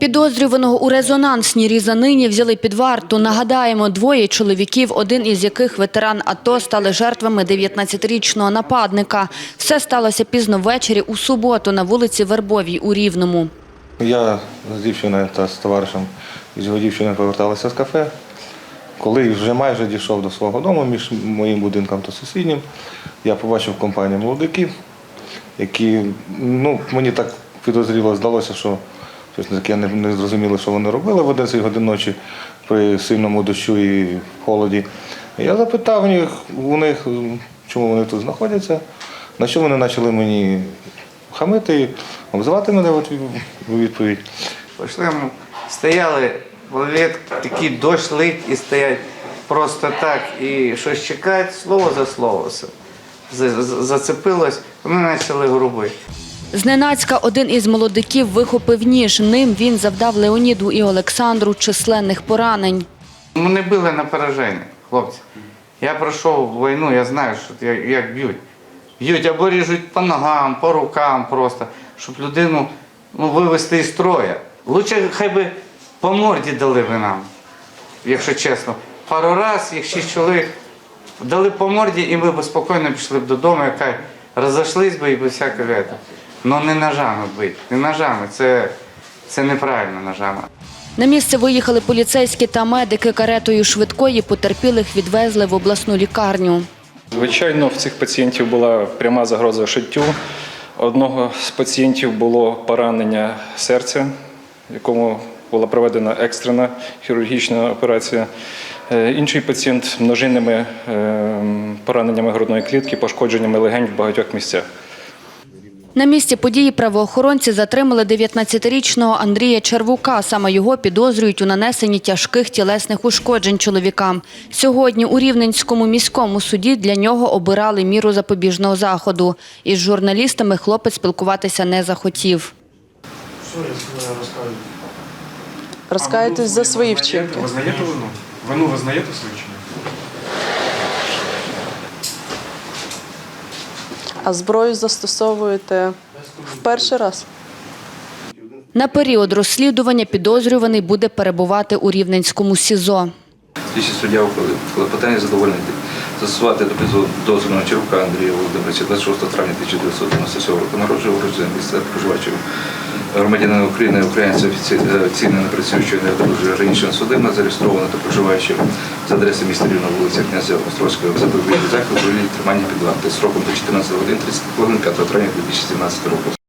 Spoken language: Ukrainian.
Підозрюваного у резонансній різанині взяли під варту. Нагадаємо, двоє чоловіків, один із яких ветеран АТО, стали жертвами 19-річного нападника. Все сталося пізно ввечері у суботу на вулиці Вербовій у Рівному. Я з дівчиною та з товаришем з його дівчиною поверталися з кафе. Коли вже майже дійшов до свого дому між моїм будинком та сусіднім, я побачив компанію молодиків, які, ну, мені так підозріло здалося, що щось таке не, зрозуміло, що вони робили в 11 годин ночі при сильному дощу і холоді. Я запитав у них, чому вони тут знаходяться, на що вони почали мені хамити, обзивати мене у відповідь. Пішли, стояли, такий дощ лить і стоять просто так, і щось чекають, слово за слово все. За- за- Зацепилось, вони почали грубити. Зненацька один із молодиків вихопив ніж. Ним він завдав Леоніду і Олександру численних поранень. Мене били на пораження, хлопці. Я пройшов війну, я знаю, що як, б'ють. Б'ють або ріжуть по ногам, по рукам просто, щоб людину ну, вивести із строя. Лучше хай би по морді дали би нам, якщо чесно. Пару раз, як шість чоловік, дали по морді, і ми б спокійно пішли б додому, яка розійшлись би і без всякого. Ну не ножами бить, не ножами, це, це неправильно ножами. На місце виїхали поліцейські та медики каретою швидкої. Потерпілих відвезли в обласну лікарню. Звичайно, в цих пацієнтів була пряма загроза життю. Одного з пацієнтів було поранення серця, якому була проведена екстрена хірургічна операція. Е, Інший пацієнт множинними е, пораненнями грудної клітки, пошкодженнями легень в багатьох місцях. На місці події правоохоронці затримали 19-річного Андрія Червука. Саме його підозрюють у нанесенні тяжких тілесних ушкоджень чоловікам. Сьогодні у Рівненському міському суді для нього обирали міру запобіжного заходу. Із журналістами хлопець спілкуватися не захотів. Що я розкажу? Розкаєтесь за свої вчинки. Визнаєте вину? Вину визнаєте свою чи А зброю застосовуєте в перший раз? На період розслідування підозрюваний буде перебувати у Рівненському СІЗО. Слідчий суддя ухвалив клопотання задовольнити. Застосувати до підозрюваного Червка Андрія Володимировича 26 травня 1997 року народження уроженця місця проживачого громадянина України, українця офіці- офіційно не працюючого неодружжя раніше судима, зареєстровано та проживаючи за адресою міста Рівна, вулиця князя Острозького, запобігти заходу у тримання під вартою сроком до 14 годин 30 хвилин 5 травня 2017 року.